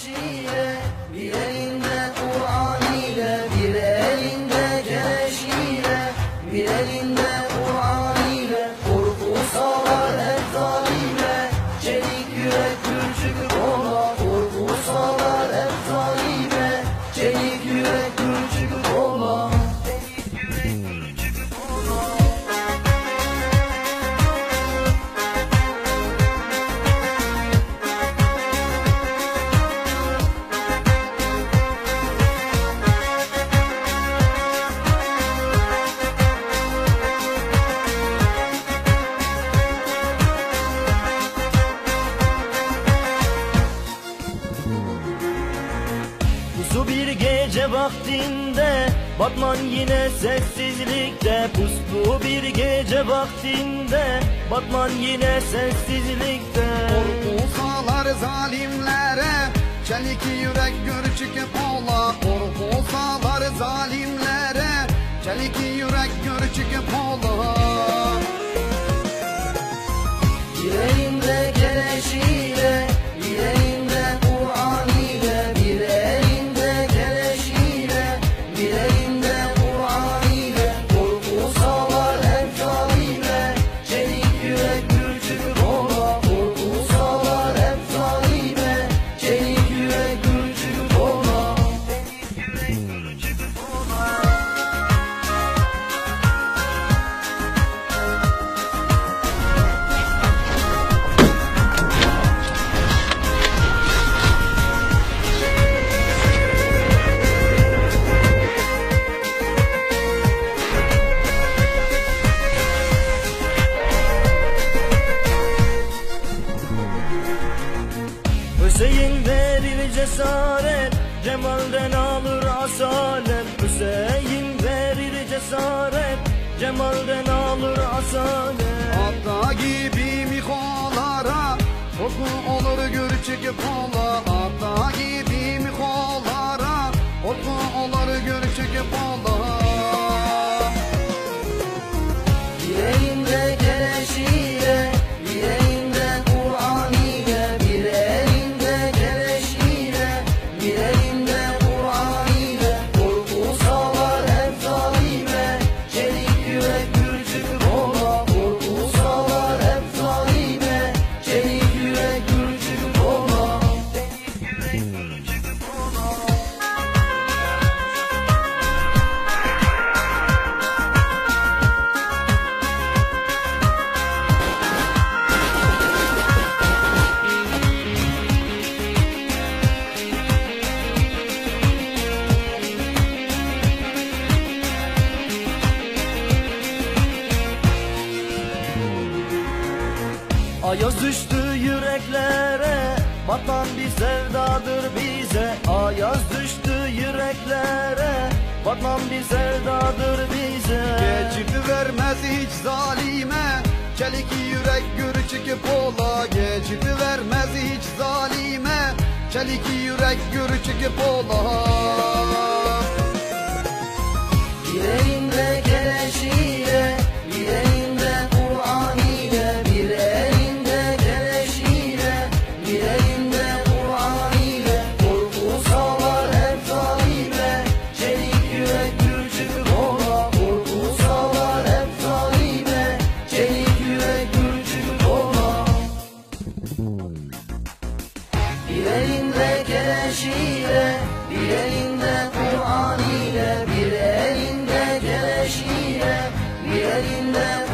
Hoje Bir gece vaktinde Batman yine sessizlikte Puslu bir gece vaktinde Batman yine sessizlikte. Korkusalar zalimlere Çelik yürek gör çıkıp ola. Korkusalar zalimlere Çelik yürek gör çıkıp verir cesaret Cemal'den alır asalet. Hüseyin verir cesaret Cemal'den alır asalet. Hatta gibi miholara Korku olur gör çıkıp ola Ayaz düştü yüreklere Vatan bir sevdadır bize. Ayaz düştü yüreklere Vatan bir sevdadır bize. Geçip vermez hiç zalime Çelik yürek gür çıkıp ola. Geçip vermez hiç zalime Çelik yürek gür çıkıp ola Bir elinde keleş ile Bir elinde Kur'an ile Bir elinde keleş ile Bir elinde